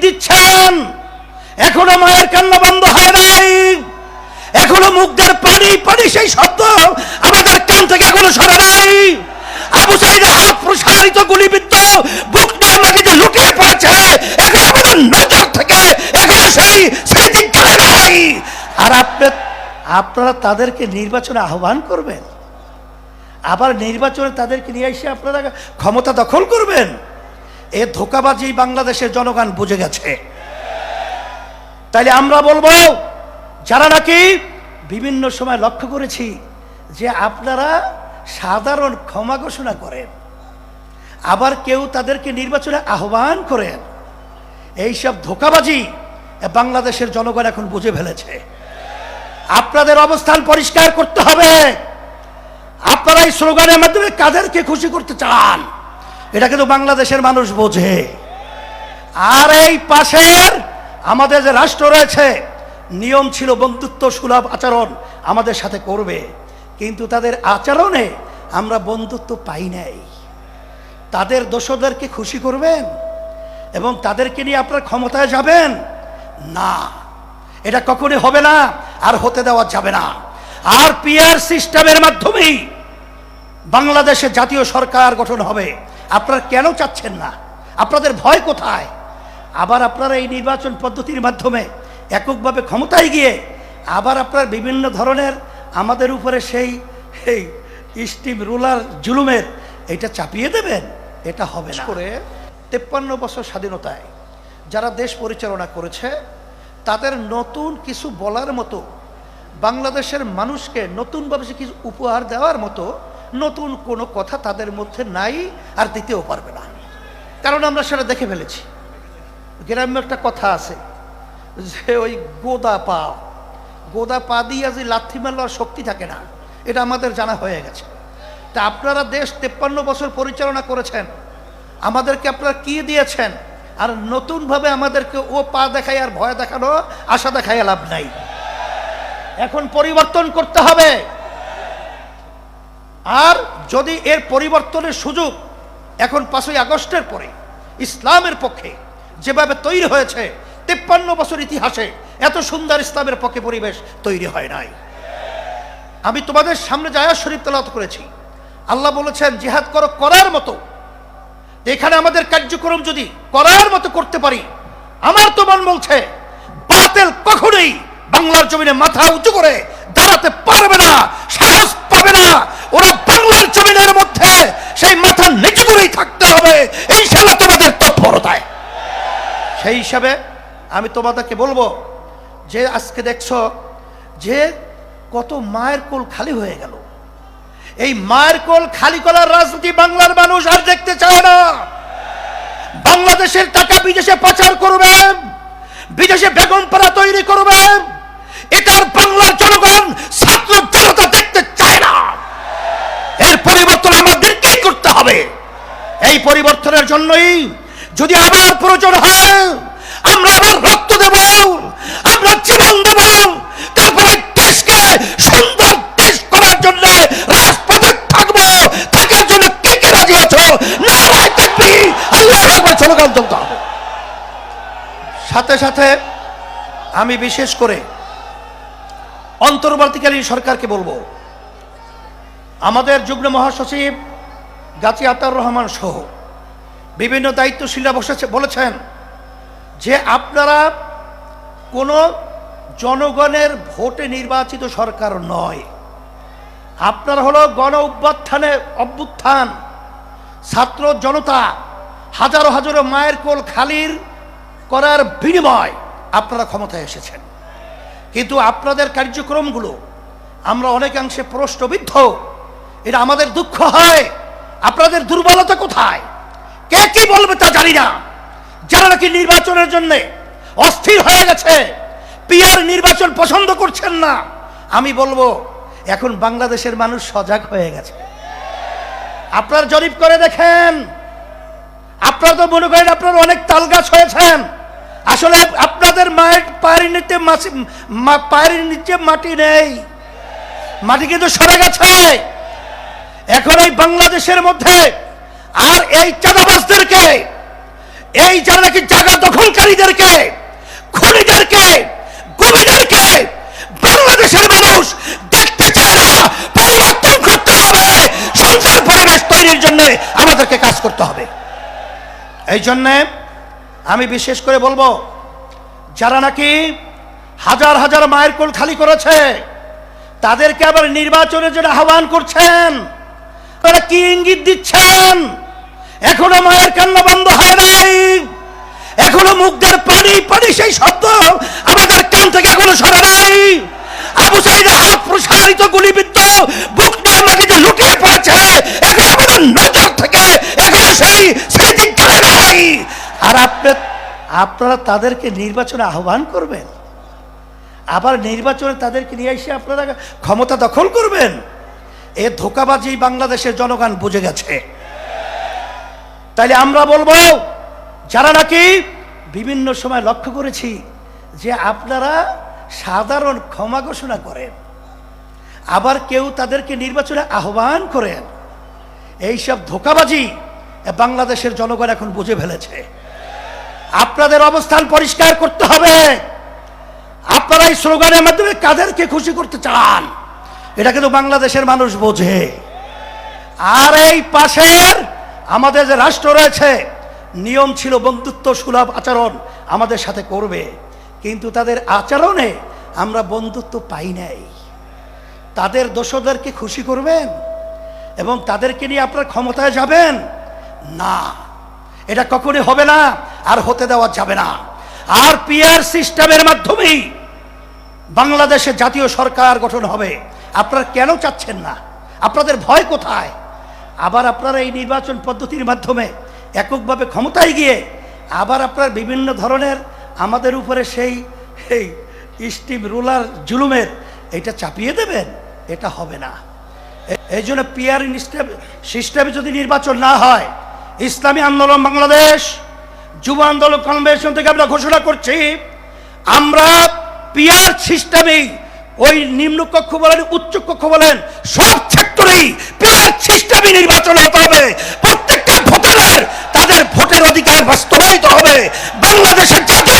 দিচ্ছেন। এখনও মায়ের কান্না বন্ধ হয় নাই। এখনও মুখদের পানি পানি সেই শব্দ আমাদের কান থেকে এখনও সরে নাই। আবু সাইদের হাত প্রসারিত গুলিবিদ্ধ, বুকটা মাটিতে লুটিয়ে পড়েছে। এখন আমাদের নজর থেকে এখনও সেই স্মৃতি গেলে নাই। আর আপনি, আপনারা তাদেরকে নির্বাচনে আহ্বান করবেন। আবার নির্বাচনে তাদেরকে নিয়ে এসে আপনারা ক্ষমতা দখল করবেন। এ ধোকাবাজি বাংলাদেশের জনগণ বুঝে গেছে। তাইলে আমরা বলব, যারা নাকি বিভিন্ন সময় লক্ষ্য করেছি যে আপনারা সাধারণ ক্ষমা ঘোষণা করেন, আবার কেউ তাদেরকে নির্বাচনে আহ্বান করেন, এইসব ধোকাবাজি বাংলাদেশের জনগণ এখন বুঝে ফেলেছে। আপনাদের অবস্থান পরিষ্কার করতে হবে। আপনারা এই স্লোগানের মাধ্যমে কাদেরকে খুশি করতে চান? এটা কিন্তু বাংলাদেশের মানুষ বোঝে। আর এই পাশের আমাদের যে রাষ্ট্র রয়েছে, নিয়ম ছিল বন্ধুত্ব সুলভ আচরণ আমাদের সাথে করবে। কিন্তু তাদের আচরণে আমরা বন্ধুত্ব পাই নাই। তাদের দোষদেরকে খুশি করবেন এবং তাদেরকে নিয়ে আপনার ক্ষমতায় যাবেন? না। এটা কখনই হবে না, আর হতে দেওয়া যাবে না। আর পিআর সিস্টেমের মাধ্যমেই বাংলাদেশে জাতীয় সরকার গঠন হবে। আপনারা কেন চাচ্ছেন না? আপনাদের ভয় কোথায়? আবার আপনারা এই নির্বাচন পদ্ধতির মাধ্যমে এককভাবে ক্ষমতায় গিয়ে আবার আপনার বিভিন্ন ধরনের আমাদের উপরে সেই এই স্টিম রুলার জুলুমের এটা চাপিয়ে দেবেন? এটা হবে না। করে তেপ্পান্ন বছর স্বাধীনতায় যারা দেশ পরিচালনা করেছে, তাদের নতুন কিছু বলার মতো, বাংলাদেশের মানুষকে নতুনভাবে কিছু উপহার দেওয়ার মতো নতুন কোনো কথা তাদের মধ্যে নাই আর দিতেও পারবে না। কারণ আমরা সেটা দেখে ফেলেছি। গ্রাম্য একটা কথা আছে যে ওই গোদা পা গোদা পা দিয়ে যে লাথি মারবার শক্তি থাকে না, এটা আমাদের জানা হয়ে গেছে। তা আপনারা দেশ তেপ্পান্ন বছর পরিচালনা করেছেন, আমাদেরকে আপনারা কি দিয়েছেন? আর নতুনভাবে আমাদেরকে ও পা দেখাই আর ভয় দেখানো আশা দেখাই লাভ নাই। এখন পরিবর্তন করতে হবে। আর যদি এর পরিবর্তনের সুযোগ এখন পাঁচই আগস্টের পরে ইসলামের পক্ষে যেভাবে তৈরি হয়েছে, তেপ্পান্ন বছর ইতিহাসে এত সুন্দর ইসলামের পক্ষে পরিবেশ তৈরি হয় নাই। আমি তোমাদের সামনে জায়া শরীফ তেলাওয়াত করেছি। আল্লাহ বলেছেন, জিহাদ করো করার মতো। এখানে আমাদের কার্যক্রম যদি করার মতো করতে পারি, আমার তো মন বলছে, বাতিল কখনোই বাংলার জমিনে মাথা উঁচু করে দাঁড়াতে পারবে না। সাহস পাবে না। ওরা বাংলার জমিনের মধ্যে সেই মাথা নিচু করেই থাকতে হবে। ইনশাল্লাহ তোমাদের তৎপরতায়। সেই হিসাবে আমি তোমাদেরকে বলব, যে আজকে দেখছ যে কত মায়ের কোল খালি হয়ে গেল। এই মায়ের কোল খালি করার রাজনীতি বাংলার মানুষ আর দেখতে চায় না। বাংলাদেশের টাকা বিদেশে পাচার করবে, বিদেশে বেগম পাড়া তৈরি করবে। এটার বাংলার জনগণ, ছাত্র জনতা দেখতে চায় না। এর পরিবর্তন আমাদেরকেই করতে হবে। এই পরিবর্তনের জন্যই যদি আবার প্রয়োজন হয়, আমরা আবার রক্ত দেব, আমরা জীবন দেব। তারপরে দেশকে সুন্দর দেশ করার জন্য রাজপথে থাকব। থাকার জন্য কে কে রাজি আছো? না দেখবি আল্লাহ একবার স্লোগান তুলতে হবে। সাথে সাথে আমি বিশেষ করে অন্তর্বর্তীকালীন সরকারকে বলব আমাদের যুগ্ম মহাসচিব গাজী আতার রহমান সহ বিভিন্ন দায়িত্বশীলরা বসেছে, বলেছেন যে আপনারা কোনো জনগণের ভোটে নির্বাচিত সরকার নয়। আপনারা হলো গণ অভ্যুত্থানে অভ্যুত্থান, ছাত্র জনতা, হাজারো হাজারো মায়ের কোল খালির করার বিনিময় আপনারা ক্ষমতায় এসেছেন। কিন্তু আপনাদের কার্যক্রমগুলো আমরা অনেকাংশে প্রশ্নবিদ্ধ। এটা আমাদের দুঃখ হয়। আপনাদের দুর্বলতা কোথায়? কে কি বলবে তা জানি না। যারা নাকি নির্বাচনের জন্য অস্থির হয়ে গেছে, পিয়ার নির্বাচন পছন্দ করছেন না, আমি বলব, এখন বাংলাদেশের মানুষ সজাগ হয়ে গেছে। আপনার জরিপ করে দেখেন। আপনারা তো মনে করেন আপনারা অনেক তাল গাছ হয়েছেন। আসলে আপনাদের মায়ের পায়ের নিচে পায়ের নিচে মাটি নেই। মাটি কিন্তু সরে গেছে। এখন এই বাংলাদেশের মধ্যে আর এই চাঁদাবাজদেরকে, এই যারা নাকি জায়গা দখলকারীদেরকে, খুনিদেরকে, গমিদেরকে বাংলাদেশের মানুষ দেখতে চায় না। পরিবর্তন করতে হবে। সুন্দর পরিবেশ তৈরির জন্য আমাদেরকে কাজ করতে হবে। এই জন্যে আমি বিশেষ করে বলব, যারা নাকি হাজার হাজার মায়ের কোল খালি করেছে, তাদেরকে আবার নির্বাচনের জন্য আহ্বান করছেন। তারা কি ইঙ্গিত দিচ্ছেন? এখনও মায়ের কান্না বন্ধ হয় নাই। এখনও মুখদের পানি পানি সেই শব্দ আমাদের কান থেকে এখনও সরে নাই। আবু সাইদের হাত প্রসারিত গুলিবিদ্ধ বুকটা মাটিতে লুটিয়ে পড়েছে। এখন আমাদের নজর থেকে এখনও সেই স্মৃতি গেলে নাই আর আপনি, আপনারা তাদেরকে নির্বাচনে আহ্বান করবেন। আবার নির্বাচনে তাদেরকে নিয়ে এসে আপনারা ক্ষমতা দখল করবেন। এ ধোকাবাজি বাংলাদেশের জনগণ বুঝে গেছে। তাইলে আমরা বলব, যারা নাকি বিভিন্ন সময় লক্ষ্য করেছি যে আপনারা সাধারণ ক্ষমা ঘোষণা করেন, আবার কেউ তাদেরকে নির্বাচনে আহ্বান করেন, এইসব ধোকাবাজি বাংলাদেশের জনগণ এখন বুঝে ফেলেছে। আপনাদের অবস্থান পরিষ্কার করতে হবে। আপনারা এই স্লোগানের মাধ্যমে কাদেরকে খুশি করতে চান? এটা কিন্তু বাংলাদেশের মানুষ বোঝে। আর এই পাশের আমাদের যে রাষ্ট্র রয়েছে, নিয়ম ছিল বন্ধুত্ব সুলভ আচরণ আমাদের সাথে করবে। কিন্তু তাদের আচরণে আমরা বন্ধুত্ব পাই নাই। তাদের দোষদেরকে খুশি করবেন? এবং তাদেরকে নিয়ে আপনার ক্ষমতায় যাবেন? না। এটা কখনই হবে না, আর হতে দেওয়া যাবে না। আর পিআর সিস্টেমের মাধ্যমেই বাংলাদেশে জাতীয় সরকার গঠন হবে। আপনারা কেন চাচ্ছেন না? আপনাদের ভয় কোথায়? আবার আপনারা এই নির্বাচন পদ্ধতির মাধ্যমে এককভাবে ক্ষমতায় গিয়ে আবার আপনার বিভিন্ন ধরনের আমাদের উপরে সেই, এই স্টিম রুলার জুলুমের এটা চাপিয়ে দেবেন? এটা হবে না। এই জন্য পিআর সিস্টেমে যদি নির্বাচন না হয়, ইসলামী আন্দোলন বাংলাদেশ, যুব আন্দোলন কনভেনশন থেকে আমরা ঘোষণা করছি, আমরা পিআর সিস্টেমেই ওই নিম্ন কক্ষ বলেন, উচ্চ কক্ষ বলেন, সব সেক্টরেই প্রায় সিস্টেমই নির্বাচন হতে হবে। প্রত্যেকটা ভোটারের তাদের ভোটের অধিকার বাস্তবায়িত হবে। বাংলাদেশের জাতীয়